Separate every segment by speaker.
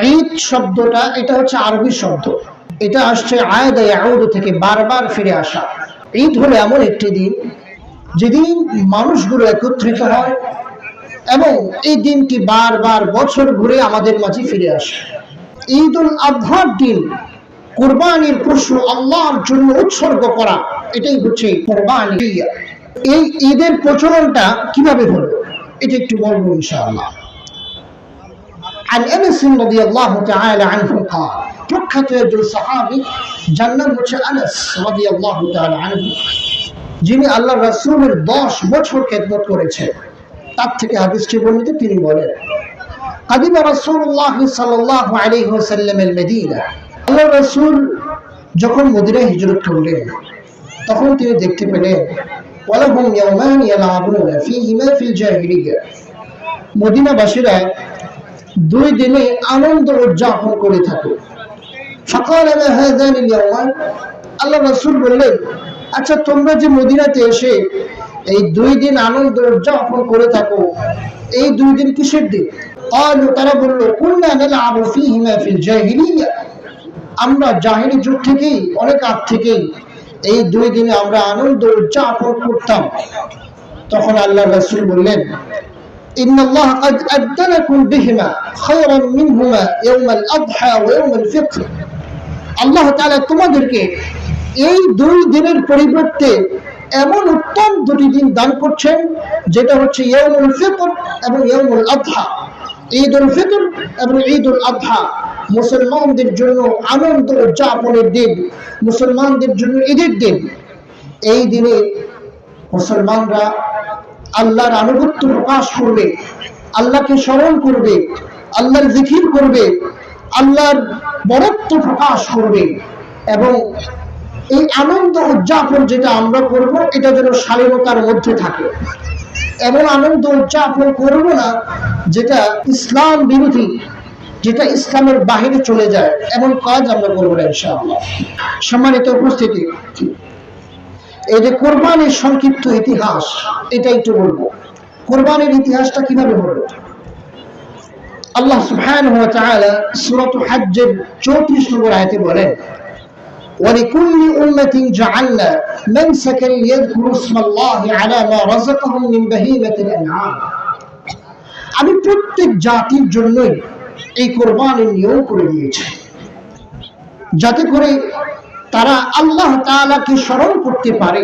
Speaker 1: ঈদ শব্দটা, এটা হচ্ছে আরবি শব্দ। এটা আসছে আয়দা ইয়াউদ থেকে বারবার ফিরে আসা। ঈদ হলো এমন একটি দিন, যেদিন মানুষগুলো একত্রিত হয় এবং এই দিনটি বারবার বছর ঘুরে আমাদের মাঝে ফিরে আসে। ঈদ উল আজহার দিন, কোরবানির প্রশ্ন আল্লাহর জন্য উৎসর্গ করা, এটাই হচ্ছে কোরবানি। এই ঈদের প্রচলনটা কীভাবে হলো, এটা একটু বলব ইনশাআল্লাহ। عن انس رضي الله تعالى عنه قال প্রখ্যাত একজন সাহাবী যার নাম হচ্ছে আনাস রাদিয়াল্লাহু তাআলা আনহু যিনি আল্লাহ রাসূলের 10 বছর খেদমত করেছেন তার থেকে হাদিসটি বর্ণিত তিনি বলেন قدم رسول الله صلى الله عليه وسلم المدينة আল্লাহ রাসূল যখন মদিনায় হিজরত করলেন তখন তিনি দেখতে পেলেন ولهم يومان يلعبون فيهما في الجاهلية মদিনাবাসীরা দুই দিনে আনন্দ উদযাপন করে থাকে। আল্লাহ রসুল বললেন আচ্ছা তোমরা যে মদিনাতে এসে এই দুই দিন আনন্দ উদযাপন করে থাকো, এই দুই দিন কিসের দিন? তারা বলল আমরা জাহিনী যুগ থেকেই, অনেক আগ থেকেই এই দুই দিনে আমরা আনন্দ উদযাপন করতাম। তখন আল্লাহ রসুল বললেন إن الله قد أبدلكم بهما خيرا منهما يوم الأضحى ويوم الفطر আল্লাহ তাআলা তোমাদেরকে এই দুই দিনের পরিবর্তে এমন উত্তম দুটি দিন দান করছেন যেটা হচ্ছে ইয়ৌমুল ফিতর এবং ইয়ৌমুল আদহা ঈদ উল ফিতর এবং ঈদ উল আদহা মুসলমানদের জন্য আনন্দ উদযাপনের দিন মুসলমানদের জন্য ঈদের দিন এই দিনে মুসলমানরা আল্লাহর আনুগত্য প্রকাশ করবে, আল্লাহকে স্মরণ করবে, আল্লাহর জিকির করবে, আল্লাহর বরত্ব প্রকাশ করবে এবং এই আনন্দ উদযাপন যেটা আমরা করব, এটা যেন শালীনতার মধ্যে থাকে। এমন আনন্দ উদযাপন করব না যেটা ইসলাম বিরোধী, যেটা ইসলামের বাহিরে চলে যায়। এমন কাজ আমরা করব না, ইনশাআল্লাহ। সম্মানিত উপস্থিতি এই যে কোরবানির সংক্ষিপ্ত ইতিহাস এটা একটু বলবো কোরবানির ইতিহাসটা কিভাবে হলো আল্লাহ সুবহানাহু ওয়া তাআলা সূরাতুল হজ্জের 34 নম্বর আয়াতে বলেন ولكل أمة جعلنا منسكا ليذكروا اسم الله على ما رزقهم من بهيمة الأنعام আমি প্রত্যেক জাতির জন্যই এই কোরবানির নিয়ম করে দিয়েছি যাতে করে তারা আল্লাহ তাআলাকে স্মরণ করতে পারে।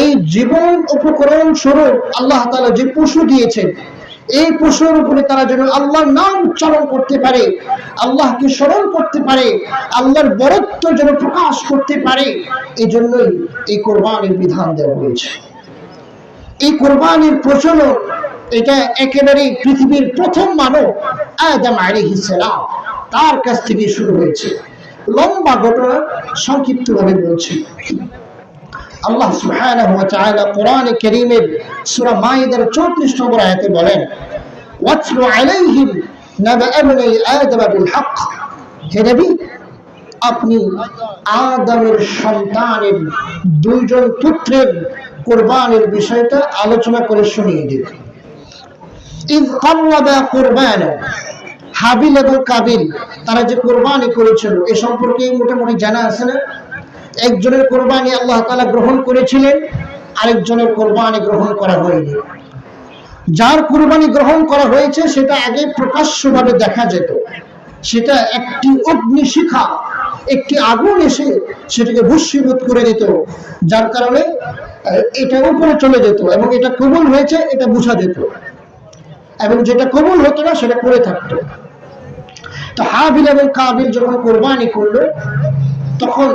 Speaker 1: এই জীবন উপকরণ স্বরূপ আল্লাহ তাআলা যে পশু দিয়েছেন, এই পশুর উপরে তারা যেন আল্লাহর নাম উচ্চারণ করতে পারে, আল্লাহকে স্মরণ করতে পারে, আল্লাহর বরত্ব যেন প্রকাশ করতে পারে এই জন্যই এই কোরবানির বিধান দেওয়া হয়েছে। এই কোরবানির প্রচলন, এটা একেবারে পৃথিবীর প্রথম মানব আদম আলাইহিস সালাম, তার কাছ থেকে শুরু হয়েছে। লম্বা ঘটনা সংক্ষিপ্তভাবে বলছি। আল্লাহ সুবহানাহু ওয়া তাআলা কোরআনে সূরা মাইদার 34 নম্বর আয়াতে বলেন, ওয়াতলু আলাইহিম নাবা ইবনি আদম বিল হক হে নবী, আপনি আদমের সন্তানের দুইজন পুত্রের কোরবানের বিষয়টা আলোচনা করে শুনিয়ে দিন। ইদ কাররাবা কুরবানা হাবিল এবং কাবিল, তারা যে কোরবানি করেছিল, এ সম্পর্কে মোটামুটি জানা আছে না? একজনের কোরবানি আল্লাহ তালা গ্রহণ করেছিলেন, আরেকজনের কোরবানি গ্রহণ করা হয়নি। যার কোরবানি গ্রহণ করা হয়েছে, সেটা আগে প্রকাশ্যভাবে দেখা যেত। সেটা একটি অগ্নিশিখা, একটি আগুন এসে সেটাকে ভস্মীভূত করে দিত, যার কারণে এটা উপরে চলে যেত এবং এটা কবুল হয়েছে, এটা বোঝা যেত। এবং যেটা কবুল হতো না, সেটা করে থাকতো। তো হাবিল এবং কাবিল যখন কোরবানি করল, তখন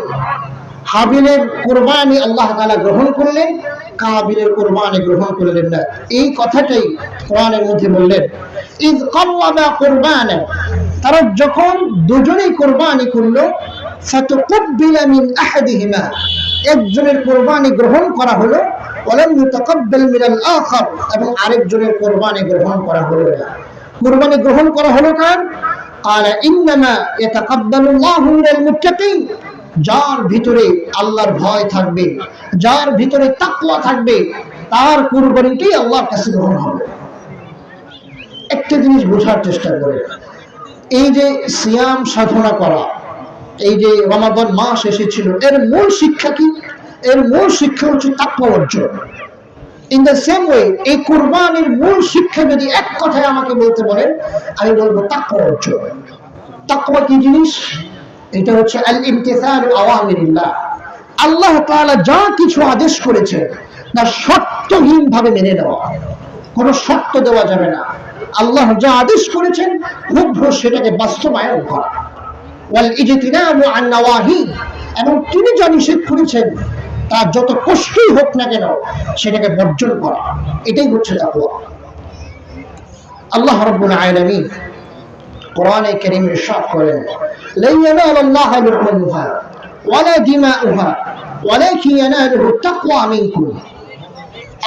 Speaker 1: হাবিলের কোরবানি আল্লাহ তাআলা গ্রহণ করলেন, কাবিলের কোরবানি গ্রহণ করলেন না। এই কথাটাই কোরআনের মধ্যে বললেন, ইদ কাল্লাবা কোরবানা। তারা যখন দুজনেই কোরবানি করল একজনের কোরবানি গ্রহণ করা হলো এবং আরেকজনের কোরবানি গ্রহণ করা হলো না। কোরবানি গ্রহণ করা হলো কার? قال انما يتقبل الله من المتقين যার ভিতরে আল্লাহর ভয় থাকবে যার ভিতরে তাকওয়া থাকবে তার কুরবানিটাই আল্লাহর কাছে গ্রহণ হবে একটা জিনিস বোঝার চেষ্টা করে এই যে সিয়াম সাধনা করা এই যে রমাদান মাস এসেছিল এর মূল শিক্ষা কি এর মূল শিক্ষা হচ্ছে তাকওয়া অর্জন ইন দ্য সেম ওয়ে এই কুরবানির মূল শিক্ষা যদি এক কথায় আমাকে বলতে বলেন, আমি বলব তাকওয়া অর্জন তাকওয়া কি জিনিস? এটা হচ্ছে আল ইমতিসাল আওয়ামিরিল্লাহ। আল্লাহ তাআলা যা কিছু আদেশ করেছে না শর্তহীন ভাবে মেনে নেওয়া। কোনো শর্ত দেওয়া যাবে না। আল্লাহ যা আদেশ করেছেন ক্ষুব্র সেটাকে বাস্তবায়ন করা। ওয়াল ইজতিনাবু আন নাওয়াহি এবং তিনি যা নিষেধ করেছেন তার যত কষ্টই হোক না কেন সেটাকে বর্জন করা। এটাই হচ্ছে তাকওয়া আল্লাহ রাব্বুল আলামিন কোরআনে কারীম ইরশাদ করেন lan yanala Allah luhumha wala dima'uha walakin yanaluhu at-taqwa minkum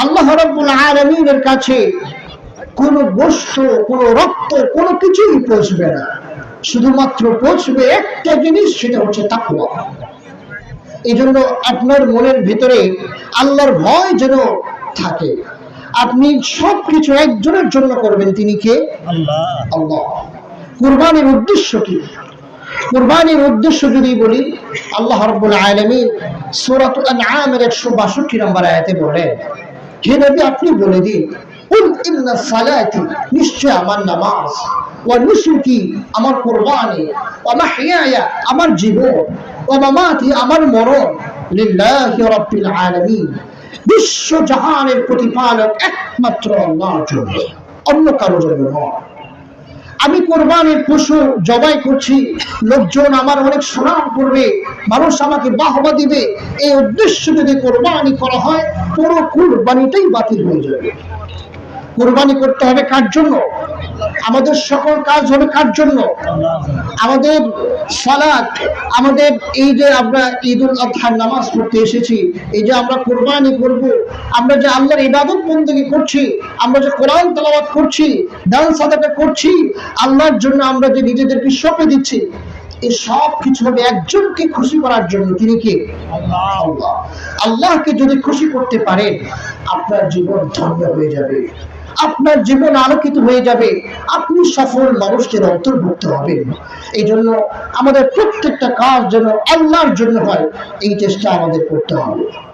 Speaker 1: আল্লাহ রাব্বুল আলামিনের কাছে কোন বস্তু কোন রক্ত, কোনো কিছুই পৌঁছবে না। শুধুমাত্র পৌঁছবে একটা জিনিস, সেটা হচ্ছে তাকওয়া। এই জন্য আপনার মনের ভিতরে আল্লাহর ভয় যেন থাকে। আপনি সব কিছু একজনের জন্য করবেন তিনি কে? আল্লাহ। কুরবানির উদ্দেশ্য কি? কুরবানির উদ্দেশ্য যদি বলি আল্লাহ রাব্বুল আলামিন সূরাতুল আনআমের 162 নম্বর আয়াতে বলেন হে নবী আপনি বলে দিন কুল ইন্না সালাতি নিশ্চয় আমার নামাজ ওয়া নুসুকি আমার কুরবানি ওয়া মাহইয়ায়া আমার জীবন। আমার মরণ বিশ্ব জাহানের প্রতিপালক একমাত্র অন্য কারও জন্য নয়। আমি কোরবানির পশু জবাই করছি, লোকজন আমার অনেক সুনাম করবে, মানুষ আমাকে বাহবা দিবে। এই উদ্দেশ্য যদি কোরবানি করা হয়, পুরো কোরবানিটাই বাতিল হয়ে যাবে। কোরবানি করতে হবে কার জন্য? আমাদের সকল কাজ হবে কার জন্য? আমাদের সালাত, আমাদের এই যে আমরা ঈদ উল আজহার নামাজ পড়তে এসেছি, এই যে আমরা কোরবানি করব, আমরা যে আল্লাহর ইবাদত বন্দী করছি, আমরা যে কোরআন তেলাওয়াত করছি, দান সাদাকা করছি, আল্লাহর জন্য আমরা যে নিজেদেরকে সঁপে দিচ্ছি, এই সব কিছু হবে একজনকে খুশি করার জন্য। তিনি কে? আল্লাহ। আল্লাহকে যদি খুশি করতে পারেন, আপনার জীবন ধন্য হয়ে যাবে। আপনার জীবন আলোকিত হয়ে যাবে। আপনি সফল মানুষের অন্তর্ভুক্ত হবেন। এই জন্য আমাদের প্রত্যেকটা কাজ যেন আল্লাহর জন্য হয়, এই চেষ্টা আমাদের করতে হবে।